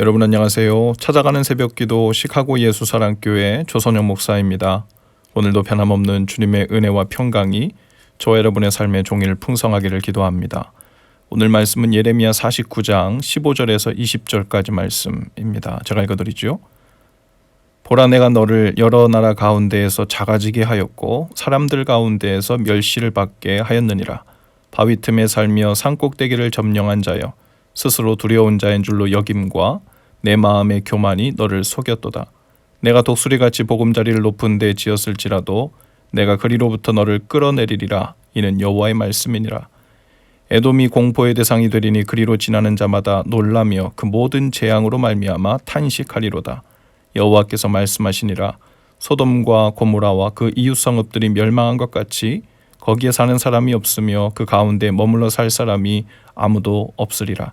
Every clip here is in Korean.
여러분 안녕하세요. 찾아가는 새벽기도 시카고 예수사랑교회 조선영 목사입니다. 오늘도 변함없는 주님의 은혜와 평강이 저 여러분의 삶의 종일 풍성하기를 기도합니다. 오늘 말씀은 예레미야 49장 15절에서 20절까지 말씀입니다. 제가 읽어드리죠. 보라 내가 너를 여러 나라 가운데에서 작아지게 하였고 사람들 가운데에서 멸시를 받게 하였느니라. 바위 틈에 살며 산꼭대기를 점령한 자여 스스로 두려운 자인 줄로 여김과 내 마음의 교만이 너를 속였도다. 내가 독수리같이 보금자리를 높은 데 지었을지라도 내가 그리로부터 너를 끌어내리리라. 이는 여호와의 말씀이니라. 에돔이 공포의 대상이 되리니 그리로 지나는 자마다 놀라며 그 모든 재앙으로 말미암아 탄식하리로다. 여호와께서 말씀하시니라. 소돔과 고모라와 그 이웃 성읍들이 멸망한 것 같이 거기에 사는 사람이 없으며 그 가운데 머물러 살 사람이 아무도 없으리라.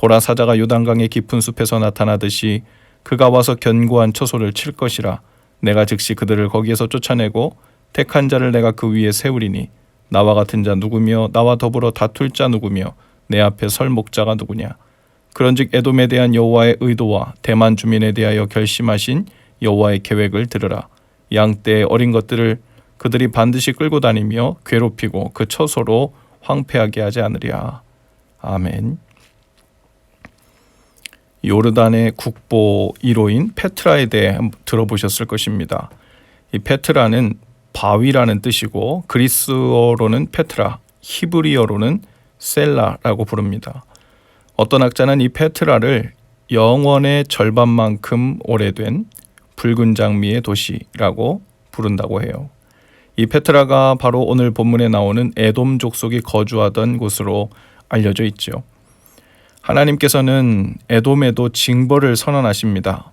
보라 사자가 요단강의 깊은 숲에서 나타나듯이 그가 와서 견고한 처소를 칠 것이라. 내가 즉시 그들을 거기에서 쫓아내고 택한 자를 내가 그 위에 세우리니 나와 같은 자 누구며 나와 더불어 다툴 자 누구며 내 앞에 설 목자가 누구냐. 그런즉 에돔에 대한 여호와의 의도와 대만 주민에 대하여 결심하신 여호와의 계획을 들으라. 양 떼의 어린 것들을 그들이 반드시 끌고 다니며 괴롭히고 그 처소로 황폐하게 하지 않으랴. 아멘. 요르단의 국보 1호인 페트라에 대해 들어보셨을 것입니다. 이 페트라는 바위라는 뜻이고 그리스어로는 페트라, 히브리어로는 셀라라고 부릅니다. 어떤 학자는 이 페트라를 영원의 절반만큼 오래된 붉은 장미의 도시라고 부른다고 해요. 이 페트라가 바로 오늘 본문에 나오는 에돔 족속이 거주하던 곳으로 알려져 있죠. 하나님께서는 에돔에도 징벌을 선언하십니다.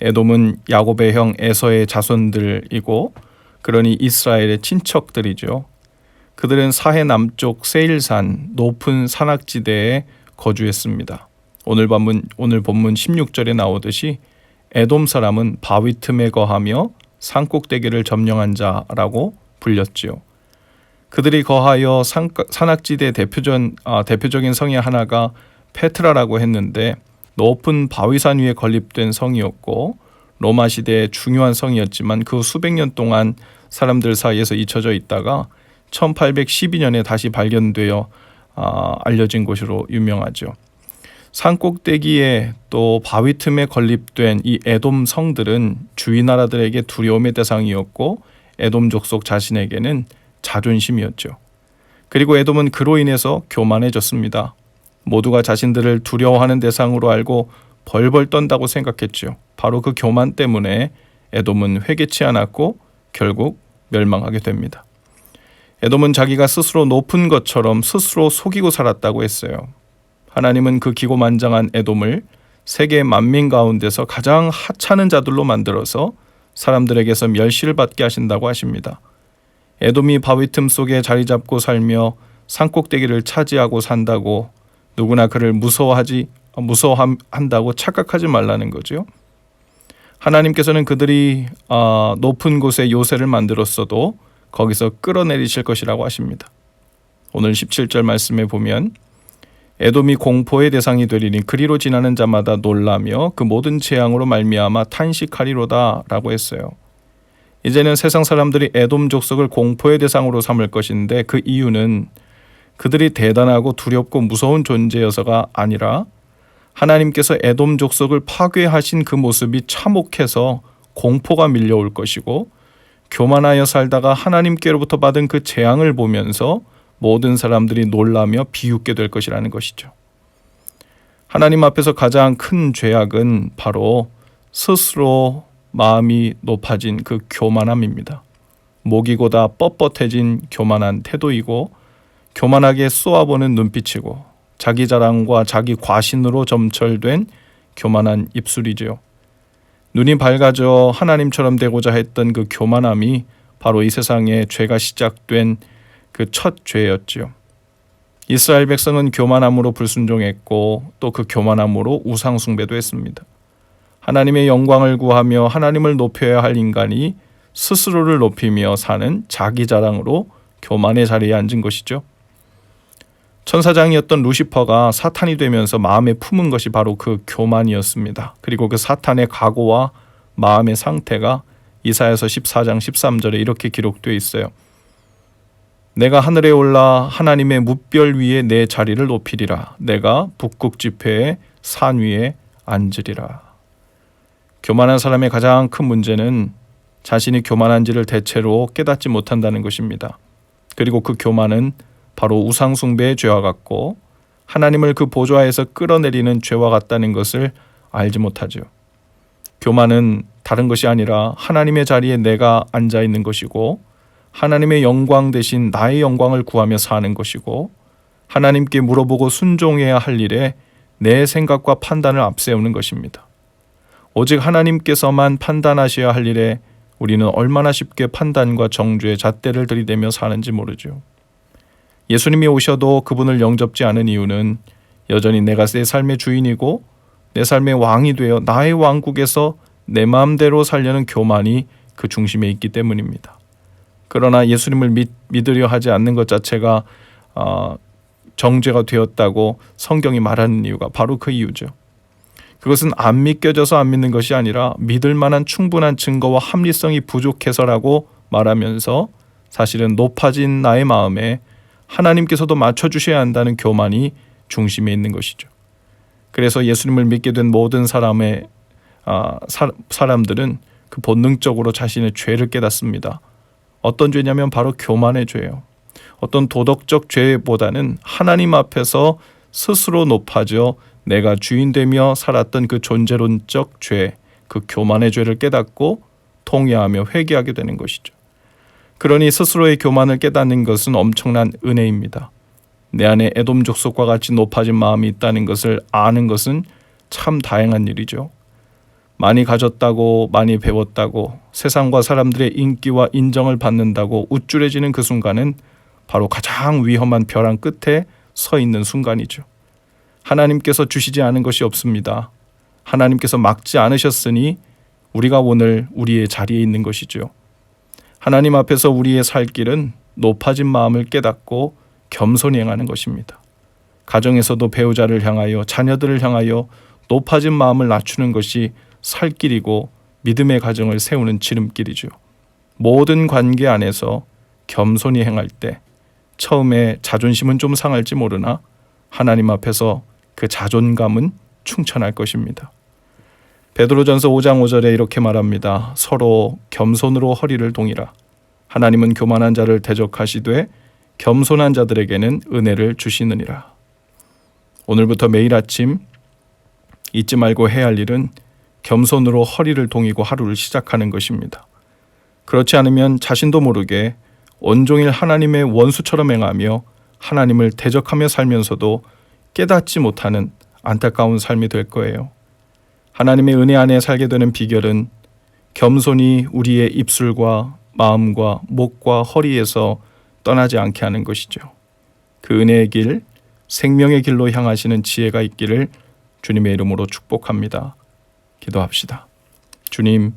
에돔은 야곱의 형 에서의 자손들이고 그러니 이스라엘의 친척들이죠. 그들은 사해 남쪽 세일산 높은 산악지대에 거주했습니다. 오늘 본문 오늘 본문 16절에 나오듯이 에돔 사람은 바위 틈에 거하며 산 꼭대기를 점령한 자라고 불렸지요. 그들이 거하여 산, 산악지대 대표전, 아, 대표적인 성의 하나가 페트라라고 했는데 높은 바위산 위에 건립된 성이었고 로마 시대의 중요한 성이었지만 그 수백 년 동안 사람들 사이에서 잊혀져 있다가 1812년에 다시 발견되어 아, 알려진 곳으로 유명하죠. 산 꼭대기에 또 바위 틈에 건립된 이 에돔 성들은 주위 나라들에게 두려움의 대상이었고 에돔 족 속 자신에게는 자존심이었죠. 그리고 에돔은 그로 인해서 교만해졌습니다. 모두가 자신들을 두려워하는 대상으로 알고 벌벌 떤다고 생각했죠. 바로 그 교만 때문에 에돔은 회개치 않았고 결국 멸망하게 됩니다. 에돔은 자기가 스스로 높은 것처럼 스스로 속이고 살았다고 했어요. 하나님은 그 기고만장한 에돔을 세계 만민 가운데서 가장 하찮은 자들로 만들어서 사람들에게서 멸시를 받게 하신다고 하십니다. 에돔이 바위 틈 속에 자리 잡고 살며 산꼭대기를 차지하고 산다고 누구나 그를 무서워하지 무서워한다고 착각하지 말라는 거죠. 하나님께서는 그들이 어, 높은 곳에 요새를 만들었어도 거기서 끌어내리실 것이라고 하십니다. 오늘 17절 말씀에 보면 에돔이 공포의 대상이 되리니 그리로 지나는 자마다 놀라며 그 모든 재앙으로 말미암아 탄식하리로다라고 했어요. 이제는 세상 사람들이 에돔 족속을 공포의 대상으로 삼을 것인데 그 이유는 그들이 대단하고 두렵고 무서운 존재여서가 아니라 하나님께서 에돔 족속을 파괴하신 그 모습이 참혹해서 공포가 밀려올 것이고 교만하여 살다가 하나님께로부터 받은 그 재앙을 보면서 모든 사람들이 놀라며 비웃게 될 것이라는 것이죠. 하나님 앞에서 가장 큰 죄악은 바로 스스로 마음이 높아진 그 교만함입니다. 목이 고다 뻣뻣해진 교만한 태도이고 교만하게 쏘아보는 눈빛이고 자기 자랑과 자기 과신으로 점철된 교만한 입술이지요. 눈이 밝아져 하나님처럼 되고자 했던 그 교만함이 바로 이 세상에 죄가 시작된 그 첫 죄였지요. 이스라엘 백성은 교만함으로 불순종했고 또 그 교만함으로 우상 숭배도 했습니다. 하나님의 영광을 구하며 하나님을 높여야 할 인간이 스스로를 높이며 사는 자기 자랑으로 교만의 자리에 앉은 것이죠. 천사장이었던 루시퍼가 사탄이 되면서 마음에 품은 것이 바로 그 교만이었습니다. 그리고 그 사탄의 각오와 마음의 상태가 이사야서 14장 13절에 이렇게 기록되어 있어요. 내가 하늘에 올라 하나님의 무별 위에 내 자리를 높이리라. 내가 북극 지폐의 산 위에 앉으리라. 교만한 사람의 가장 큰 문제는 자신이 교만한지를 대체로 깨닫지 못한다는 것입니다. 그리고 그 교만은 바로 우상숭배의 죄와 같고 하나님을 그 보좌에서 끌어내리는 죄와 같다는 것을 알지 못하죠. 교만은 다른 것이 아니라 하나님의 자리에 내가 앉아 있는 것이고 하나님의 영광 대신 나의 영광을 구하며 사는 것이고 하나님께 물어보고 순종해야 할 일에 내 생각과 판단을 앞세우는 것입니다. 오직 하나님께서만 판단하셔야 할 일에 우리는 얼마나 쉽게 판단과 정죄의 잣대를 들이대며 사는지 모르죠. 예수님이 오셔도 그분을 영접지 않은 이유는 여전히 내가 내 삶의 주인이고 내 삶의 왕이 되어 나의 왕국에서 내 마음대로 살려는 교만이 그 중심에 있기 때문입니다. 그러나 예수님을 믿, 믿으려 하지 않는 것 자체가 어, 정죄가 되었다고 성경이 말하는 이유가 바로 그 이유죠. 그것은 안 믿겨져서 안 믿는 것이 아니라 믿을 만한 충분한 증거와 합리성이 부족해서라고 말하면서 사실은 높아진 나의 마음에 하나님께서도 맞춰주셔야 한다는 교만이 중심에 있는 것이죠. 그래서 예수님을 믿게 된 모든 사람의 아, 사, 사람들은 그 본능적으로 자신의 죄를 깨닫습니다. 어떤 죄냐면 바로 교만의 죄예요. 어떤 도덕적 죄보다는 하나님 앞에서 스스로 높아져 내가 주인 되며 살았던 그 존재론적 죄, 그 교만의 죄를 깨닫고 통회하며 회개하게 되는 것이죠. 그러니 스스로의 교만을 깨닫는 것은 엄청난 은혜입니다. 내 안에 에돔 족속과 같이 높아진 마음이 있다는 것을 아는 것은 참 다행한 일이죠. 많이 가졌다고 많이 배웠다고 세상과 사람들의 인기와 인정을 받는다고 우쭐해지는 그 순간은 바로 가장 위험한 벼랑 끝에 서 있는 순간이죠. 하나님께서 주시지 않은 것이 없습니다. 하나님께서 막지 않으셨으니 우리가 오늘 우리의 자리에 있는 것이죠. 하나님 앞에서 우리의 살 길은 높아진 마음을 깨닫고 겸손히 행하는 것입니다. 가정에서도 배우자를 향하여 자녀들을 향하여 높아진 마음을 낮추는 것이 살 길이고 믿음의 가정을 세우는 지름길이죠. 모든 관계 안에서 겸손히 행할 때 처음에 자존심은 좀 상할지 모르나 하나님 앞에서 그 자존감은 충천할 것입니다. 베드로전서 5장 5절에 이렇게 말합니다. 서로 겸손으로 허리를 동이라. 하나님은 교만한 자를 대적하시되 겸손한 자들에게는 은혜를 주시느니라. 오늘부터 매일 아침 잊지 말고 해야 할 일은 겸손으로 허리를 동이고 하루를 시작하는 것입니다. 그렇지 않으면 자신도 모르게 온종일 하나님의 원수처럼 행하며 하나님을 대적하며 살면서도 깨닫지 못하는 안타까운 삶이 될 거예요. 하나님의 은혜 안에 살게 되는 비결은 겸손히 우리의 입술과 마음과 목과 허리에서 떠나지 않게 하는 것이죠. 그 은혜의 길, 생명의 길로 향하시는 지혜가 있기를 주님의 이름으로 축복합니다. 기도합시다. 주님,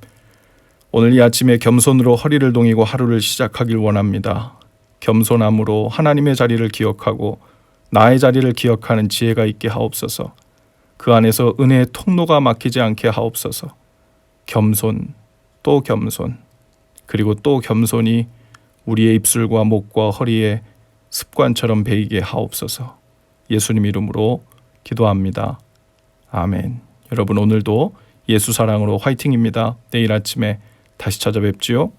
오늘 이 아침에 겸손으로 허리를 동이고 하루를 시작하길 원합니다. 겸손함으로 하나님의 자리를 기억하고 나의 자리를 기억하는 지혜가 있게 하옵소서. 그 안에서 은혜의 통로가 막히지 않게 하옵소서. 겸손, 또 겸손, 그리고 또 겸손이 우리의 입술과 목과 허리에 습관처럼 배이게 하옵소서. 예수님 이름으로 기도합니다. 아멘. 여러분 오늘도 예수 사랑으로 화이팅입니다. 내일 아침에 다시 찾아뵙지요.